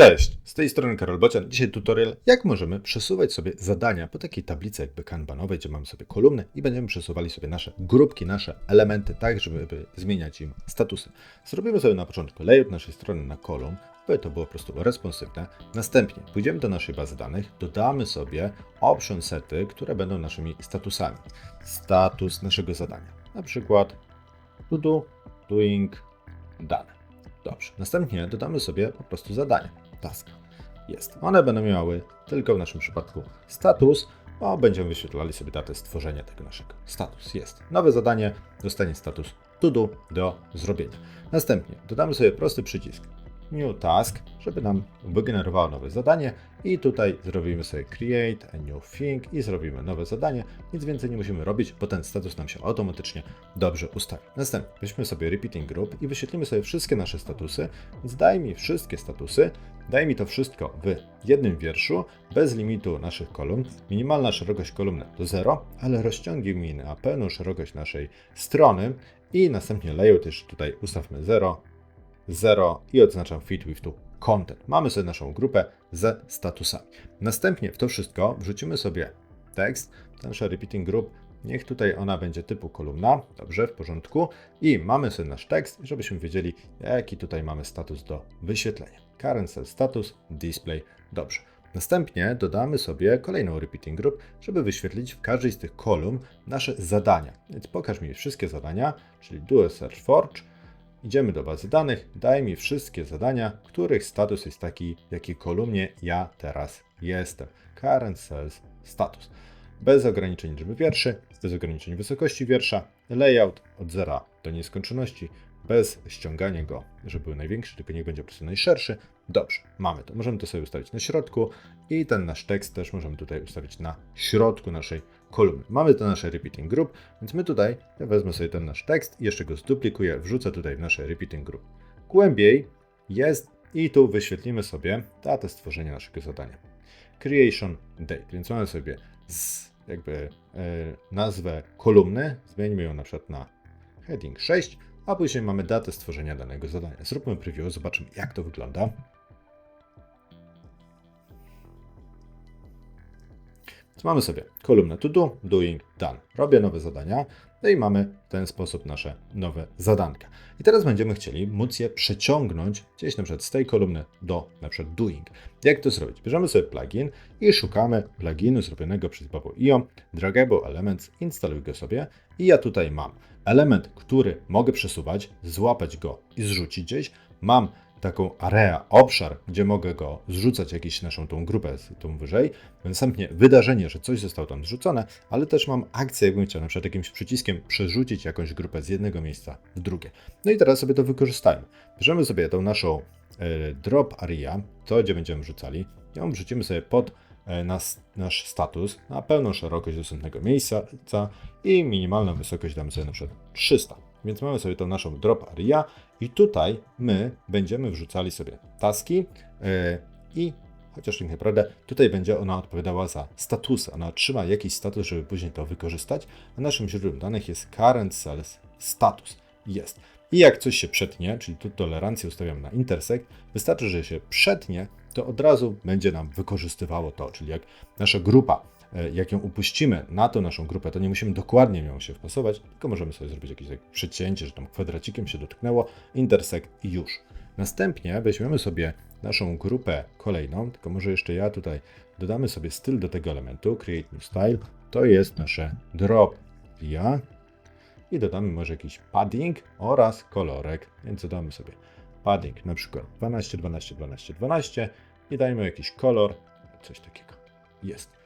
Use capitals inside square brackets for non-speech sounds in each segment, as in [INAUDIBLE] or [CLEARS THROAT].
Cześć, z tej strony Karol Bocian. Dzisiaj tutorial, jak możemy przesuwać sobie zadania po takiej tablicy jakby kanbanowej, gdzie mamy sobie kolumny i będziemy przesuwali sobie nasze grupki, nasze elementy, tak żeby zmieniać im statusy. Zrobimy sobie na początku layout naszej strony na kolumn, by to było po prostu responsywne. Następnie pójdziemy do naszej bazy danych, dodamy sobie option sety, które będą naszymi statusami. Status naszego zadania, na przykład to do, doing, done. Dobrze. Następnie dodamy sobie po prostu zadanie. Task. Jest. One będą miały tylko w naszym przypadku status, bo będziemy wyświetlali sobie datę stworzenia tego naszego. Status jest. Nowe zadanie dostanie status to do do zrobienia. Następnie dodamy sobie prosty przycisk New Task, żeby nam wygenerowało nowe zadanie i tutaj zrobimy sobie Create a New Thing i zrobimy nowe zadanie. Nic więcej nie musimy robić, bo ten status nam się automatycznie dobrze ustawi. Następnie weźmy sobie Repeating Group i wyświetlimy sobie wszystkie nasze statusy, więc daj mi wszystkie statusy, daj mi to wszystko w jednym wierszu, bez limitu naszych kolumn. Minimalna szerokość kolumny to 0, ale rozciągnij mi na pełną szerokość naszej strony i następnie layout już tutaj ustawmy 0, 0 i odznaczam fit with to content. Mamy sobie naszą grupę ze statusami. Następnie w to wszystko wrzucimy sobie tekst, nasza repeating group, niech tutaj ona będzie typu kolumna, dobrze, w porządku i mamy sobie nasz tekst, żebyśmy wiedzieli jaki tutaj mamy status do wyświetlenia. Current cell status, display, dobrze. Następnie dodamy sobie kolejną repeating group, żeby wyświetlić w każdej z tych kolumn nasze zadania. Więc pokaż mi wszystkie zadania, czyli dual search forge, Idziemy do bazy danych, daj mi wszystkie zadania, których status jest taki, w jakiej kolumnie ja teraz jestem. Current Cells Status. Bez ograniczeń liczby wierszy, bez ograniczeń wysokości wiersza, layout od zera do nieskończoności, bez ściągania go, żeby był największy, tylko niech będzie po prostu najszerszy. Dobrze, mamy to. Możemy to sobie ustawić na środku i ten nasz tekst też możemy tutaj ustawić na środku naszej kolumny. Mamy to nasze repeating group, więc my tutaj, ja wezmę sobie ten nasz tekst i jeszcze go zduplikuję, wrzucę tutaj w nasze repeating group. Głębiej jest i tu wyświetlimy sobie datę stworzenia naszego zadania. Creation date, więc mamy sobie z, jakby e, nazwę kolumny, zmieńmy ją na przykład na heading 6, a później mamy datę stworzenia danego zadania. Zróbmy preview, zobaczymy jak to wygląda. Mamy sobie kolumnę to do, doing, done. Robię nowe zadania, no i mamy w ten sposób nasze nowe zadanka. I teraz będziemy chcieli móc je przeciągnąć gdzieś na przykład z tej kolumny do na przykład doing. Jak to zrobić? Bierzemy sobie plugin i szukamy pluginu zrobionego przez Babo.io, Dragable Elements, instaluj go sobie i ja tutaj mam element, który mogę przesuwać, złapać go i zrzucić gdzieś. Mam taką area, obszar, gdzie mogę go zrzucać, jakąś naszą tą grupę, tą wyżej. Następnie wydarzenie, że coś zostało tam zrzucone, ale też mam akcję, jakbym chciał na przykład jakimś przyciskiem przerzucić jakąś grupę z jednego miejsca w drugie. No i teraz sobie to wykorzystajmy. Bierzemy sobie tą naszą e, drop area, to gdzie będziemy wrzucali, ją wrzucimy sobie pod e, nas, nasz status na pełną szerokość dostępnego miejsca i minimalną wysokość damy sobie na przykład 300. Więc mamy sobie tą naszą drop area i tutaj my będziemy wrzucali sobie taski yy, i chociaż tak naprawdę tutaj będzie ona odpowiadała za statusy. Ona otrzyma jakiś status, żeby później to wykorzystać, a naszym źródłem danych jest current sales status. Jest. I jak coś się przetnie, czyli tu tolerancję ustawiam na intersect, wystarczy, że się przetnie, to od razu będzie nam wykorzystywało to, czyli jak nasza grupa E, jak ją upuścimy na tą naszą grupę, to nie musimy dokładnie ją się wpasować, tylko możemy sobie zrobić jakieś tak przecięcie, że tam kwadracikiem się dotknęło, intersect i już. Następnie weźmiemy sobie naszą grupę kolejną, tylko może jeszcze ja tutaj dodamy sobie styl do tego elementu, create new style, to jest nasze drop via i dodamy może jakiś padding oraz kolorek, więc dodamy sobie padding na przykład 12, 12, 12, 12 i dajmy jakiś kolor, coś takiego. Jest.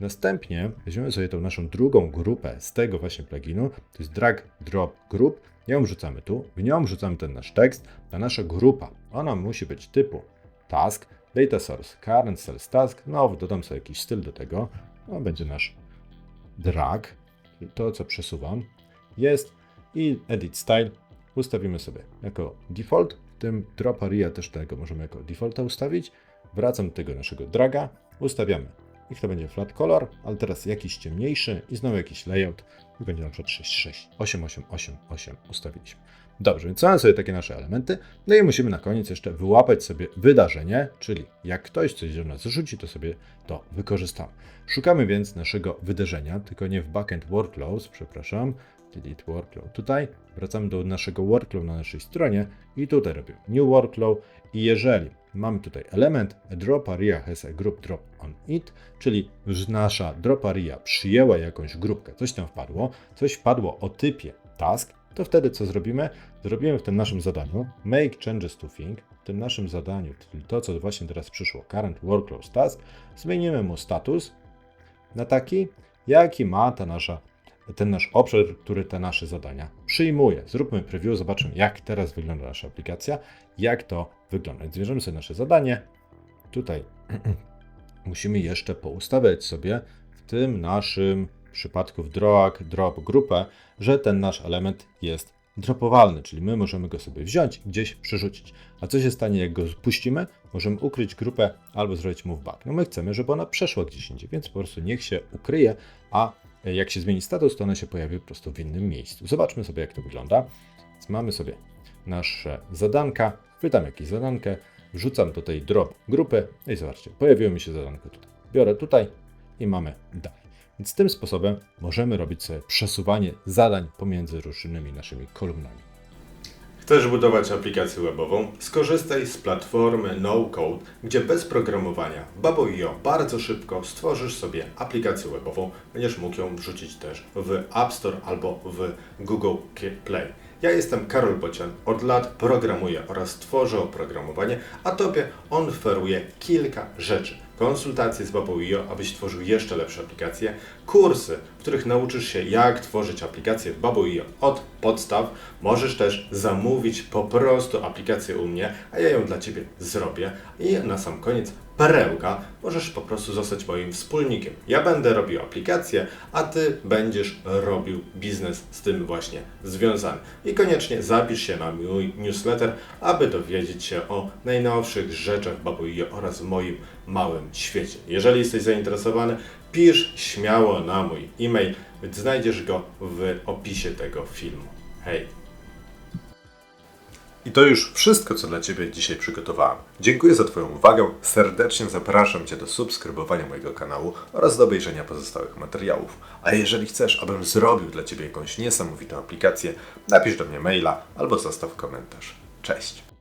Następnie weźmiemy sobie tą naszą drugą grupę z tego właśnie pluginu, to jest drag drop group, ją wrzucamy tu, w nią wrzucamy ten nasz tekst, ta nasza grupa, ona musi być typu task, data source, current cells task, no dodam sobie jakiś styl do tego, no będzie nasz drag, to co przesuwam, jest i edit style ustawimy sobie jako default, w tym drop area też tego możemy jako defaulta ustawić, wracam do tego naszego draga, ustawiamy Niech to będzie flat color, ale teraz jakiś ciemniejszy i znowu jakiś layout i będzie na przykład 6, 6, 8, 8, 8, 8 ustawiliśmy. Dobrze, więc mamy sobie takie nasze elementy, no i musimy na koniec jeszcze wyłapać sobie wydarzenie, czyli jak ktoś coś do nas rzuci, to sobie to wykorzystamy. Szukamy więc naszego wydarzenia, tylko nie w backend workflows, przepraszam, delete workflow tutaj, wracamy do naszego workflow na naszej stronie i tutaj robimy new workflow i jeżeli mamy tutaj element drop area has a group drop on it, czyli nasza drop area przyjęła jakąś grupkę, coś tam wpadło, coś wpadło o typie task, to wtedy co zrobimy? Zrobimy w tym naszym zadaniu make changes to thing, w tym naszym zadaniu, czyli to co właśnie teraz przyszło, current workload task, zmienimy mu status na taki, jaki ma ta nasza, ten nasz obszar, który te nasze zadania przyjmuje. Zróbmy preview, zobaczymy jak teraz wygląda nasza aplikacja, jak to wygląda. Więc bierzemy sobie nasze zadanie. Tutaj [CLEARS THROAT] musimy jeszcze poustawiać sobie w tym naszym przypadku w drop, drop grupę, że ten nasz element jest dropowalny, czyli my możemy go sobie wziąć gdzieś przerzucić. A co się stanie, jak go puścimy? Możemy ukryć grupę albo zrobić move back. No my chcemy, żeby ona przeszła gdzieś indziej, więc po prostu niech się ukryje, a jak się zmieni status, to ona się pojawi po prostu w innym miejscu. Zobaczmy sobie, jak to wygląda. Więc mamy sobie nasze zadanka, chwytam jakieś zadankę, wrzucam do tej drop grupy no i zobaczcie, pojawiło mi się zadanko tutaj. Biorę tutaj i mamy dalej. Więc tym sposobem możemy robić sobie przesuwanie zadań pomiędzy różnymi naszymi kolumnami. Chcesz budować aplikację webową? Skorzystaj z platformy No Code, gdzie bez programowania Babo.io bardzo szybko stworzysz sobie aplikację webową. Będziesz mógł ją wrzucić też w App Store albo w Google Play. Ja jestem Karol Bocian, od lat programuję oraz tworzę oprogramowanie, a Tobie on oferuje kilka rzeczy. Konsultacje z Babo.io, abyś tworzył jeszcze lepsze aplikacje, kursy, w których nauczysz się jak tworzyć aplikacje w Babo.io od podstaw. Możesz też zamówić po prostu aplikację u mnie, a ja ją dla Ciebie zrobię. I na sam koniec perełka, możesz po prostu zostać moim wspólnikiem. Ja będę robił aplikację, a Ty będziesz robił biznes z tym właśnie związany. I koniecznie zapisz się na mój newsletter, aby dowiedzieć się o najnowszych rzeczach Babuio oraz moim małym świecie. Jeżeli jesteś zainteresowany, pisz śmiało na mój e-mail, znajdziesz go w opisie tego filmu. Hej! I to już wszystko, co dla Ciebie dzisiaj przygotowałem. Dziękuję za Twoją uwagę. Serdecznie zapraszam Cię do subskrybowania mojego kanału oraz do obejrzenia pozostałych materiałów. A jeżeli chcesz, abym zrobił dla Ciebie jakąś niesamowitą aplikację, napisz do mnie maila albo zostaw komentarz. Cześć!